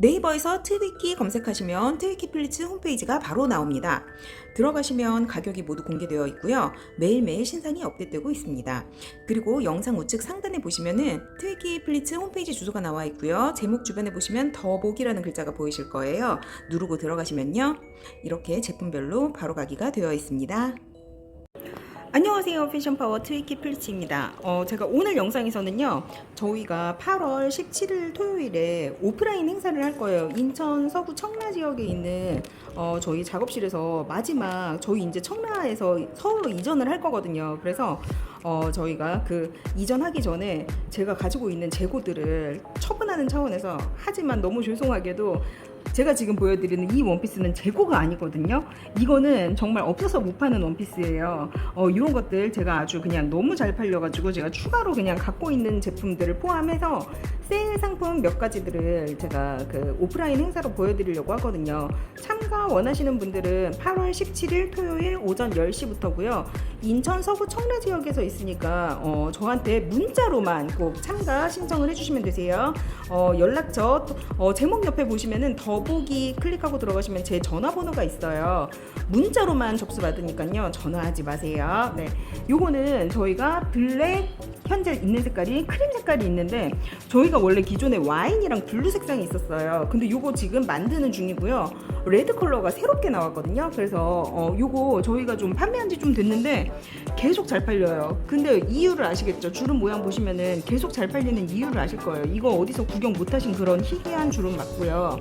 네이버에서 트위키 검색하시면 트위키 플리츠 홈페이지가 바로 나옵니다. 들어가시면 가격이 모두 공개되어 있고요. 매일매일 신상이 업데이트되고 있습니다. 그리고 영상 우측 상단에 보시면은 트위키 플리츠 홈페이지 주소가 나와 있고요. 제목 주변에 보시면 더보기라는 글자가 보이실 거예요. 누르고 들어가시면요. 이렇게 제품별로 바로 가기가 되어 있습니다. 안녕하세요. 패션파워 트위키 플리츠입니다. 어, 제가 오늘 영상에서는요, 저희가 8월 17일 토요일에 오프라인 행사를 할 거예요. 인천 서구 청라 지역에 있는 어, 저희 작업실에서 마지막 저희 이제 청라에서 서울로 이전을 할 거거든요. 그래서 어, 저희가 그 이전하기 전에 제가 가지고 있는 재고들을 처분하는 차원에서 하지만 너무 죄송하게도 제가 지금 보여드리는 이 원피스는 재고가 아니거든요. 이거는 정말 없어서 못 파는 원피스예요. 어, 이런 것들 제가 아주 그냥 너무 잘 팔려가지고 제가 추가로 그냥 갖고 있는 제품들을 포함해서 세일 상품 몇 가지들을 제가 그 오프라인 행사로 보여드리려고 하거든요. 참가 원하시는 분들은 8월 17일 토요일 오전 10시부터고요. 인천 서구 청라 지역에서 있으니까 어, 저한테 문자로만 꼭 참가 신청을 해주시면 되세요. 어, 연락처 어, 제목 옆에 보시면은 더 보기 클릭하고 들어가시면 제 전화번호가 있어요. 문자로만 접수 받으니까요 전화하지 마세요. 네, 요거는 저희가 블랙 현재 있는 색깔이 크림 색깔이 있는데 저희가 원래 기존에 와인이랑 블루 색상이 있었어요. 근데 요거 지금 만드는 중이고요. 레드 컬러가 새롭게 나왔거든요. 그래서 어, 요거 저희가 좀 판매한 지 좀 됐는데 계속 잘 팔려요. 근데 이유를 아시겠죠? 주름 모양 보시면은 계속 잘 팔리는 이유를 아실 거예요. 이거 어디서 구경 못 하신 그런 희귀한 주름 맞고요.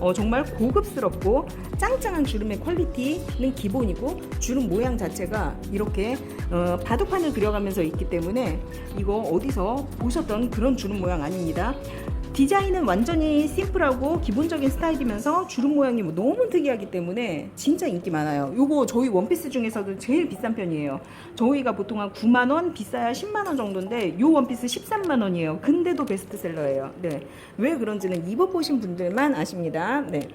어, 정말 고급스럽고 짱짱한 주름의 퀄리티는 기본이고 주름 모양 자체가 이렇게 어, 바둑판을 그려가면서 있기 때문에 이거 어디서 보셨던 그런 주름 모양 아닙니다. 디자인은 완전히 심플하고 기본적인 스타일이면서 주름 모양이 뭐 너무 특이하기 때문에 진짜 인기 많아요. 요거 저희 원피스 중에서도 제일 비싼 편이에요. 저희가 보통 한 9만 원, 비싸야 10만 원 정도인데 요 원피스 13만 원이에요. 근데도 베스트셀러예요. 네. 왜 그런지는 입어보신 분들만 아십니다. 네.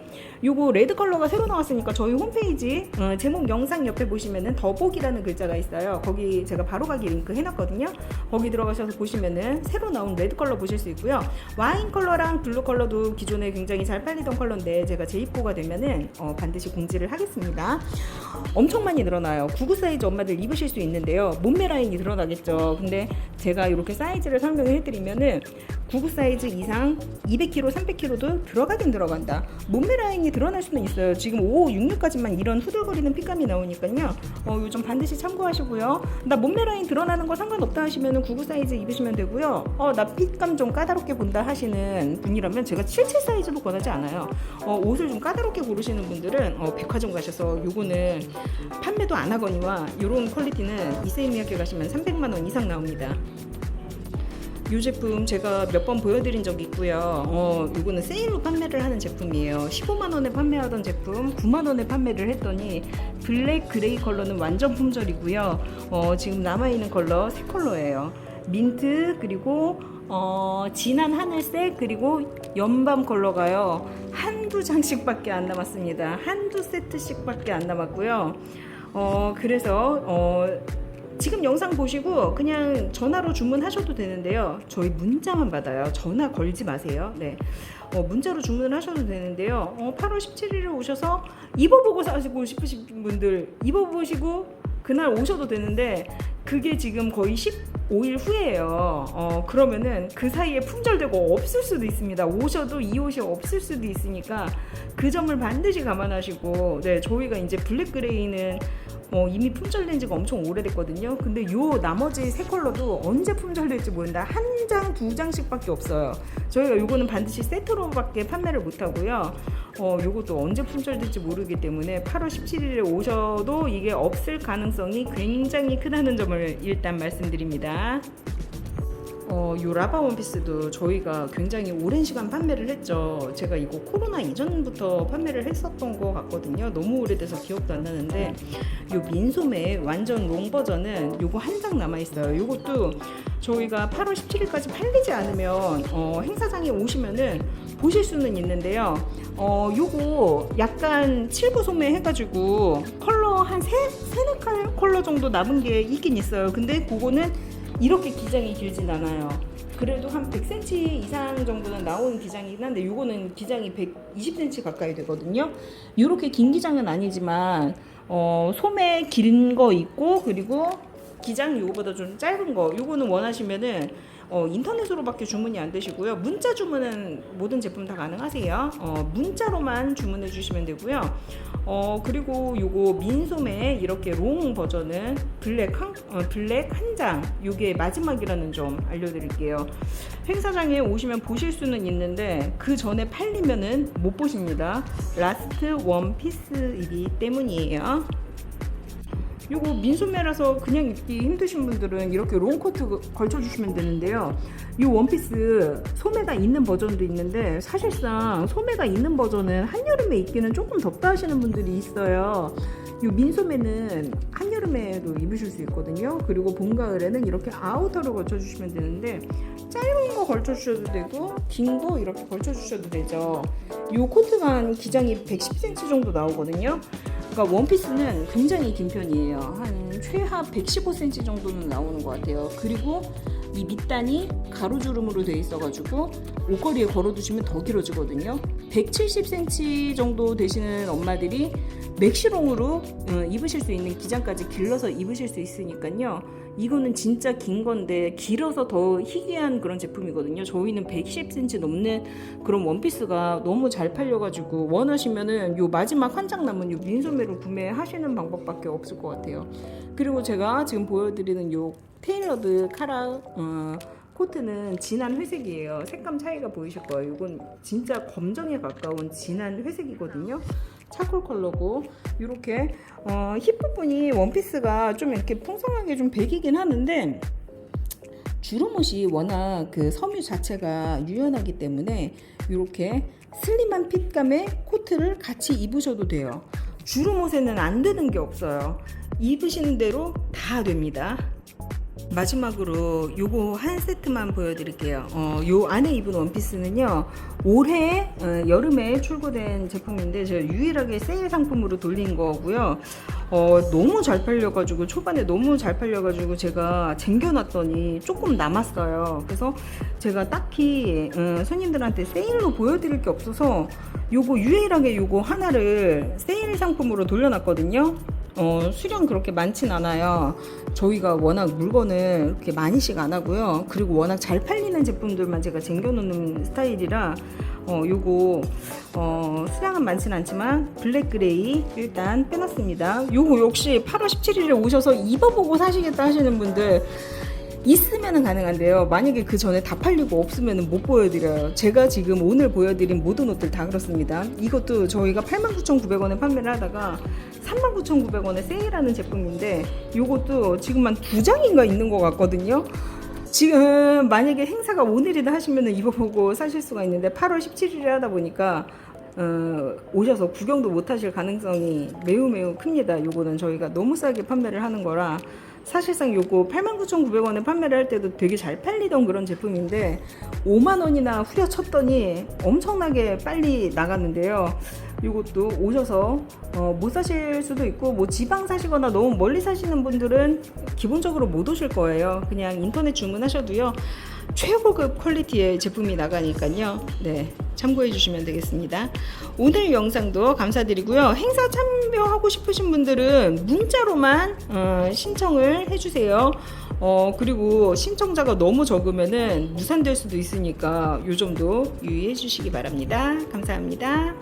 요거 레드 컬러가 새로 나왔으니까 저희 홈페이지 어, 제목 영상 옆에 보시면은 더보기라는 글자가 있어요. 거기 제가 바로 가기 링크 해놨거든요. 거기 들어가셔서 보시면은 새로 나온 레드 컬러 보실 수 있고요. 와인 컬러랑 블루 컬러도 기존에 굉장히 잘 팔리던 컬러인데 제가 재입고가 되면은 어, 반드시 공지를 하겠습니다. 엄청 많이 늘어나요. 99 사이즈 엄마들 입으실 수 있는데요. 몸매 라인이 늘어나겠죠. 근데 제가 이렇게 사이즈를 설명을 해드리면은 99 사이즈 이상 200kg, 300kg도 들어가긴 들어간다. 몸매 라인이 드러날 수는 있어요. 지금 5, 66까지만 이런 후들거리는 핏감이 나오니까요. 어, 요즘 반드시 참고하시고요. 나 몸매 라인 드러나는 거 상관없다 하시면은 99 사이즈 입으시면 되고요. 어, 나 핏감 좀 까다롭게 본다 하시는 분이라면 제가 77 사이즈도 권하지 않아요. 어, 옷을 좀 까다롭게 고르시는 분들은 어, 백화점 가셔서 요거는 판매도 안 하거니와 이런 퀄리티는 이세이미야께 가시면 300만 원 이상 나옵니다. 이 제품 제가 몇 번 보여드린 적이 있고요. 어, 이거는 세일로 판매를 하는 제품이에요. 15만 원에 판매하던 제품 9만 원에 판매를 했더니 블랙 그레이 컬러는 완전 품절이고요. 어, 지금 남아 있는 컬러 세 컬러예요. 민트 그리고 어, 진한 하늘색 그리고 연밤 컬러가요. 한두 장씩밖에 안 남았습니다. 한두 세트씩밖에 안 남았고요. 어, 그래서 어, 지금 영상 보시고 그냥 전화로 주문하셔도 되는데요. 저희 문자만 받아요. 전화 걸지 마세요. 네. 어, 문자로 주문하셔도 되는데요. 어, 8월 17일에 오셔서 입어보고 사시고 싶으신 분들 입어보시고 그날 오셔도 되는데 그게 지금 거의 15일 후예요. 어, 그러면은 그 사이에 품절되고 없을 수도 있습니다. 오셔도 이 옷이 없을 수도 있으니까 그 점을 반드시 감안하시고 네, 저희가 이제 블랙 그레이는 어, 이미 품절된 지가 엄청 오래됐거든요. 근데 요 나머지 세 컬러도 언제 품절될지 모른다. 한 장, 두 장씩밖에 없어요. 저희가 요거는 반드시 세트로밖에 판매를 못 하고요. 어, 요것도 언제 품절될지 모르기 때문에 8월 17일에 오셔도 이게 없을 가능성이 굉장히 크다는 점을 일단 말씀드립니다. 어, 요 라바 원피스도 저희가 굉장히 오랜 시간 판매를 했죠. 제가 이거 코로나 이전부터 판매를 했었던 것 같거든요. 너무 오래돼서 기억도 안 나는데 요 민소매 완전 롱 버전은 요거 한 장 남아 있어요. 요것도 저희가 8월 17일까지 팔리지 않으면 어, 행사장에 오시면은 보실 수는 있는데요. 어, 요거 약간 칠부 소매 해가지고 컬러 한 세, 세네 컬러 정도 남은 게 있긴 있어요. 근데 그거는 이렇게 기장이 길진 않아요. 그래도 한 100cm 이상 정도는 나오는 기장이긴 한데 요거는 기장이 120cm 가까이 되거든요. 요렇게 긴 기장은 아니지만 어, 소매 긴 거 있고 그리고 기장 요거보다 좀 짧은 거 요거는 원하시면은 어, 인터넷으로밖에 주문이 안 되시고요. 문자 주문은 모든 제품 다 가능하세요. 어, 문자로만 주문해 주시면 되고요. 어, 그리고 요거 민소매 이렇게 롱 버전은 블랙 한, 어, 블랙 한 장. 요게 마지막이라는 점 알려드릴게요. 행사장에 오시면 보실 수는 있는데 그 전에 팔리면은 못 보십니다. 라스트 원 피스이기 때문이에요. 요거 민소매라서 그냥 입기 힘드신 분들은 이렇게 롱코트 걸쳐주시면 되는데요. 이 원피스 소매가 있는 버전도 있는데 사실상 소매가 있는 버전은 한여름에 입기는 조금 덥다 하시는 분들이 있어요. 이 민소매는 한여름에도 입으실 수 있거든요. 그리고 봄, 가을에는 이렇게 아우터로 걸쳐주시면 되는데 짧은 거 걸쳐주셔도 되고 긴 거 이렇게 걸쳐주셔도 되죠. 이 코트가 한 기장이 110cm 정도 나오거든요. 그러니까 원피스는 굉장히 긴 편이에요. 한 최하 115cm 정도는 나오는 것 같아요. 그리고 이 밑단이 가로주름으로 되어 있어가지고 옷걸이에 걸어두시면 더 길어지거든요. 170cm 정도 되시는 엄마들이 맥시롱으로 어, 입으실 수 있는 기장까지 길러서 입으실 수 있으니까요. 이거는 진짜 긴 건데 길어서 더 희귀한 그런 제품이거든요. 저희는 110cm 넘는 그런 원피스가 너무 잘 팔려가지고 원하시면은 요 마지막 한 장 남은 요 민소매로 구매하시는 방법밖에 없을 것 같아요. 그리고 제가 지금 보여드리는 요 테일러드 카라 어, 코트는 진한 회색이에요. 색감 차이가 보이실 거예요. 이건 진짜 검정에 가까운 진한 회색이거든요. 차콜 컬러고 이렇게 어, 힙 부분이 원피스가 좀 이렇게 풍성하게 좀 배기긴 하는데 주름옷이 워낙 그 섬유 자체가 유연하기 때문에 이렇게 슬림한 핏감의 코트를 같이 입으셔도 돼요. 주름옷에는 안 되는 게 없어요. 입으시는 대로 다 됩니다. 마지막으로 요거 한 세트만 보여드릴게요. 어, 요 안에 입은 원피스는요, 올해 어, 여름에 출고된 제품인데 제가 유일하게 세일 상품으로 돌린 거고요. 어, 너무 잘 팔려가지고 초반에 너무 잘 팔려가지고 제가 쟁겨놨더니 조금 남았어요. 그래서 제가 딱히 어, 손님들한테 세일로 보여드릴 게 없어서 요거 유일하게 요거 하나를 세일 상품으로 돌려놨거든요. 어, 수량 그렇게 많진 않아요. 저희가 워낙 물건을 그렇게 많이씩 안 하고요. 그리고 워낙 잘 팔리는 제품들만 제가 쟁겨놓는 스타일이라 어, 요거 어, 수량은 많진 않지만 블랙 그레이 일단 빼놨습니다. 요거 역시 8월 17일에 오셔서 입어보고 사시겠다 하시는 분들 있으면 가능한데요. 만약에 그 전에 다 팔리고 없으면 못 보여드려요. 제가 지금 오늘 보여드린 모든 옷들 다 그렇습니다. 이것도 저희가 89,900원에 판매를 하다가 39,900원에 세일하는 제품인데 이것도 지금 한두 장인가 있는 것 같거든요. 지금 만약에 행사가 오늘이다 하시면 입어보고 사실 수가 있는데 8월 17일에 하다 보니까 어, 오셔서 구경도 못 하실 가능성이 매우 매우 큽니다. 요거는 저희가 너무 싸게 판매를 하는 거라 사실상 요거 89,900원에 판매를 할 때도 되게 잘 팔리던 그런 제품인데 5만 원이나 후려쳤더니 엄청나게 빨리 나갔는데요. 요것도 오셔서 어, 못 사실 수도 있고 뭐 지방 사시거나 너무 멀리 사시는 분들은 기본적으로 못 오실 거예요. 그냥 인터넷 주문하셔도요. 최고급 퀄리티의 제품이 나가니까요. 네. 참고해 주시면 되겠습니다. 오늘 영상도 감사드리고요. 행사 참여하고 싶으신 분들은 문자로만 어, 신청을 해주세요. 어, 그리고 신청자가 너무 적으면은 무산될 수도 있으니까 요 점도 유의해 주시기 바랍니다. 감사합니다.